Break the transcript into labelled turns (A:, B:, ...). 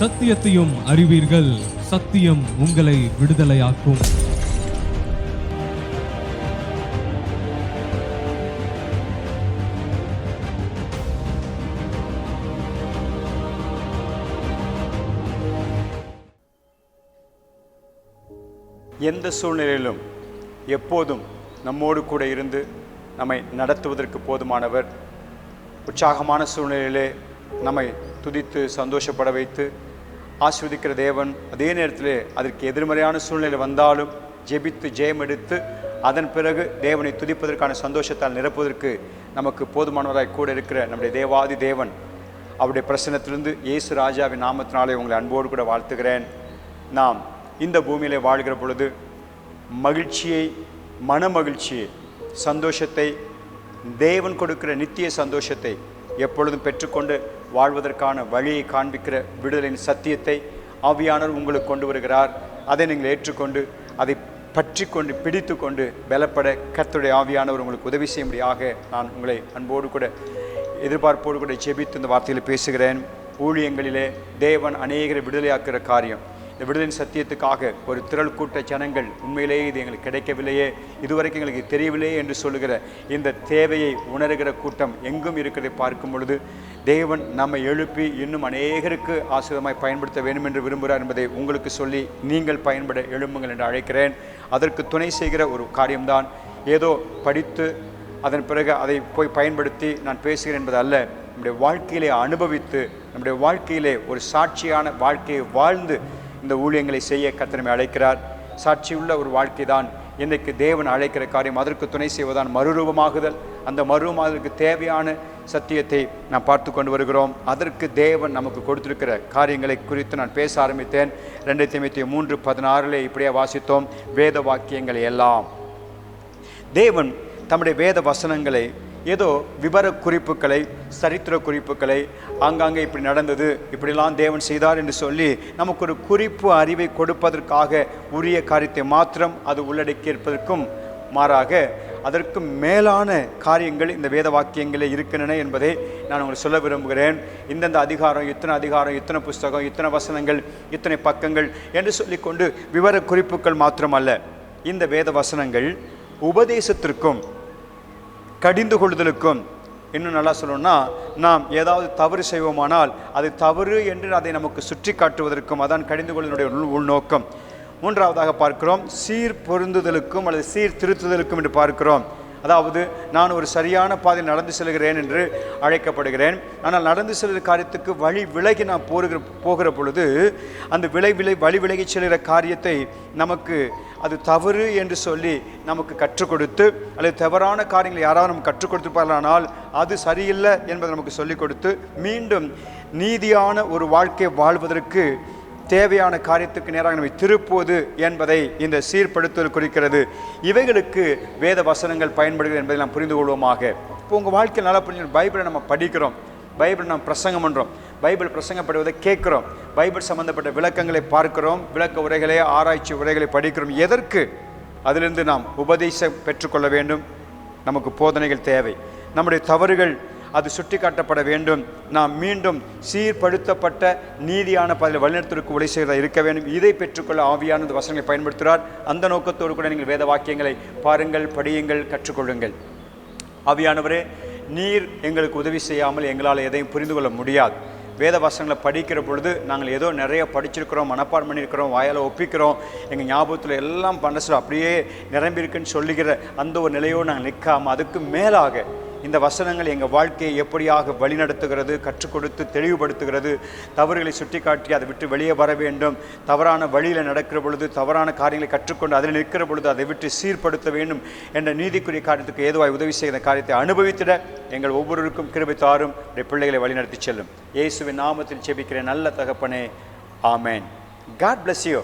A: சத்தியத்தையும் அறிவீர்கள். சத்தியம் உங்களை விடுதலையாக்கும்.
B: எந்த சூழ்நிலையிலும் எப்போதும் நம்மோடு கூட இருந்து நம்மை நடத்துவதற்கு போதுமானவர். உற்சாகமான சூழ்நிலையிலே நம்மை துதித்து சந்தோஷப்பட வைத்து ஆஸ்வதிக்கிற தேவன் அதே நேரத்தில் அதற்கு எதிர்மறையான சூழ்நிலை வந்தாலும் ஜெபித்து ஜெயம் எடுத்து அதன் பிறகு தேவனை துதிப்பதற்கான சந்தோஷத்தால் நிரப்புவதற்கு நமக்கு போதுமானவராய் கூட இருக்கிற நம்முடைய தேவாதி தேவன் அவருடைய பிரசனத்திலிருந்து இயேசு ராஜாவின் நாமத்தினாலே உங்களை அன்போடு கூட வாழ்த்துகிறேன். நாம் இந்த பூமியிலே வாழ்கிற பொழுது மகிழ்ச்சியை மன மகிழ்ச்சியை சந்தோஷத்தை தேவன் கொடுக்கிற நித்திய சந்தோஷத்தை எப்பொழுதும் பெற்றுக்கொண்டு வாழ்வதற்கான வழியை காண்பிக்கிற விடுதலின் சத்தியத்தை ஆவியானவர் உங்களுக்கு கொண்டு வருகிறார். அதை நீங்கள் ஏற்றுக்கொண்டு அதை பற்றி கொண்டு பிடித்து கொண்டு பலப்பட கர்த்தருடைய ஆவியானவர் உங்களுக்கு உதவி செய்யும்படியாக நான் உங்களை அன்போடு கூட எதிர்பார்ப்போடு கூட ஜெபித்து இந்த வார்த்தையில் பேசுகிறேன். ஊழியங்களிலே தேவன் அநேகரை விடுதலையாக்குகிற காரியம். இந்த விடுதலின் சத்தியத்துக்காக ஒரு திரள் கூட்ட ஜனங்கள் உண்மையிலேயே இது எங்களுக்கு கிடைக்கவில்லையே இதுவரைக்கும் எங்களுக்கு தெரியவில்லையே என்று சொல்லுகிற இந்த தேவையை உணர்கிற கூட்டம் எங்கும் இருக்கிறதை பார்க்கும் பொழுது தேவன் நம்மை எழுப்பி இன்னும் அநேகருக்கு ஆசிரியமாய் பயன்படுத்த வேண்டும் என்று விரும்புகிறார் என்பதை உங்களுக்கு சொல்லி நீங்கள் பயன்பட எழும்புங்கள் என்று அழைக்கிறேன். அதற்கு துணை செய்கிற ஒரு காரியம்தான் ஏதோ படித்து அதன் பிறகு அதை போய் பயன்படுத்தி நான் பேசுகிறேன் என்பது அல்ல. நம்முடைய வாழ்க்கையிலே அனுபவித்து நம்முடைய வாழ்க்கையிலே ஒரு சாட்சியான வாழ்க்கையை வாழ்ந்து இந்த ஊழியங்களை செய்ய கத்தனமை அழைக்கிறார். சாட்சியுள்ள ஒரு வாழ்க்கை தான் இன்றைக்கு தேவன் அழைக்கிற காரியம் அதற்கு துணை செய்வதான் மறுரூபமாகுதல். அந்த மறுரூபமாதலுக்கு தேவையான சத்தியத்தை நாம் பார்த்து கொண்டு வருகிறோம். அதற்கு தேவன் நமக்கு கொடுத்திருக்கிற காரியங்களை குறித்து நான் பேச ஆரம்பித்தேன். ரெண்டாயிரத்தி ஐம்பத்தி மூன்று பதினாறில் இப்படியே வாசித்தோம். வேத வாக்கியங்களை எல்லாம். தேவன் தம்முடைய வேத வசனங்களை ஏதோ விவர குறிப்புகளை சரித்திர குறிப்புகளை ஆங்காங்கே இப்படி நடந்தது இப்படிலாம் தேவன் செய்தார் என்று சொல்லி நமக்கு ஒரு குறிப்பு அறிவை கொடுப்பதற்காக உரிய காரியத்தை மாத்திரம் அது உள்ளடக்கி இருப்பதற்கும் மாறாக அதற்கு மேலான காரியங்கள் இந்த வேத வாக்கியங்களே இருக்கின்றன என்பதை நான் உங்களுக்கு சொல்ல விரும்புகிறேன். இந்தந்த அதிகாரம் இத்தனை அதிகாரம் இத்தனை புஸ்தகம் இத்தனை வசனங்கள் இத்தனை பக்கங்கள் என்று சொல்லிக்கொண்டு விவர குறிப்புகள் மாத்திரமல்ல. இந்த வேத வசனங்கள் உபதேசத்திற்கும் கடிந்து கொள்ளுதலுக்கும் இன்னும் நல்லா சொல்லணும்னா நாம் ஏதாவது தவறு செய்வோமானால் அது தவறு என்று அதை நமக்கு சுற்றி காட்டுவதற்கும் அதான் கடிந்து கொள்ளுதலுடைய உள் உள்நோக்கம். மூன்றாவதாக பார்க்கிறோம் சீர் பொருந்துதலுக்கும் அல்லது சீர் திருத்துதலுக்கும் என்று பார்க்கிறோம். அதாவது நான் ஒரு சரியான பாதையில் நடந்து செல்கிறேன் என்று அழைக்கப்படுகிறேன். ஆனால் நடந்து செல்கிற காரியத்துக்கு வழி விலகி நான் போகிற போகிற பொழுது அந்த விலை விலை வழி விலகி செல்கிற காரியத்தை நமக்கு அது தவறு என்று சொல்லி நமக்கு கற்றுக் கொடுத்து அல்லது தவறான காரியங்களை யாராவது நமக்கு கற்றுக் கொடுத்துருப்பார்களானால் அது சரியில்லை என்பதை நமக்கு சொல்லிக் கொடுத்து மீண்டும் நீதியான ஒரு வாழ்க்கை வாழ்வதற்கு தேவையான காரியத்துக்கு நேராக நம்மை திருப்புவது என்பதை இந்த சீர்படுத்துதல் குறிக்கிறது. இவைகளுக்கு வேத வசனங்கள் பயன்படுகிறது என்பதை நாம் புரிந்து கொள்வோமாக. இப்போ உங்கள் வாழ்க்கையில் நல்லா புரிஞ்சு பைபிளை நம்ம படிக்கிறோம். பைபிள் நாம் பிரசங்கம் பண்ணுறோம் பைபிள் பிரசங்கப்படுவதை கேட்குறோம். பைபிள் சம்பந்தப்பட்ட விளக்கங்களை பார்க்கிறோம். விளக்க உரைகளை ஆராய்ச்சி உரைகளை படிக்கிறோம். எதற்கு? அதிலிருந்து நாம் உபதேசம் பெற்றுக்கொள்ள வேண்டும். நமக்கு போதனைகள் தேவை. நம்முடைய தவறுகள் அது சுட்டிக்காட்டப்பட வேண்டும். நாம் மீண்டும் சீர்படுத்தப்பட்ட நீதியான பதில் வழிநடத்திற்கு உடை செய்வதாக இருக்க வேண்டும். இதை பெற்றுக்கொள்ள ஆவியான வசனங்களை பயன்படுத்துகிறார். அந்த நோக்கத்தோடு கூட நீங்கள் வேத வாக்கியங்களை பாருங்கள் படியுங்கள் கற்றுக்கொள்ளுங்கள். ஆவியானவரே நீர் எங்களுக்கு உதவி செய்யாமல் எங்களால் எதையும் புரிந்து கொள்ள முடியாது. வேத வசனங்களை படிக்கிற பொழுது நாங்கள் ஏதோ நிறைய படிச்சிருக்கிறோம் மனப்பாடம் பண்ணியிருக்கிறோம் வாயால் ஒப்பிக்கிறோம். எங்கள் ஞாபகத்தில் எல்லாம் மனசில் அப்படியே நிரம்பியிருக்குன்னு சொல்லுகிற அந்த ஒரு நிலையோடு நாங்கள் நிற்காமல் அதுக்கு மேலாக இந்த வசனங்கள் எங்கள் வாழ்க்கையை எப்படியாக வழிநடத்துகிறது கற்றுக் கொடுத்து தெளிவுபடுத்துகிறது தவறுகளை சுட்டிக்காட்டி அதை விட்டு வெளியே வர வேண்டும் தவறான வழியில் நடக்கிற பொழுது தவறான காரியங்களை கற்றுக்கொண்டு அதில் நிற்கிற பொழுது அதை விட்டு சீர்படுத்த வேண்டும் என்ற நீதிக்குரிய காரியத்துக்கு ஏதுவாய் உதவி செய்கிற காரியத்தை அனுபவித்திட எங்கள் ஒவ்வொருவருக்கும் கிருபை தாரும். பிள்ளைகளை வழிநடத்தி செல்லும். இயேசுவின் நாமத்தில் செபிக்கிற நல்ல தகப்பனே. ஆமேன். God bless you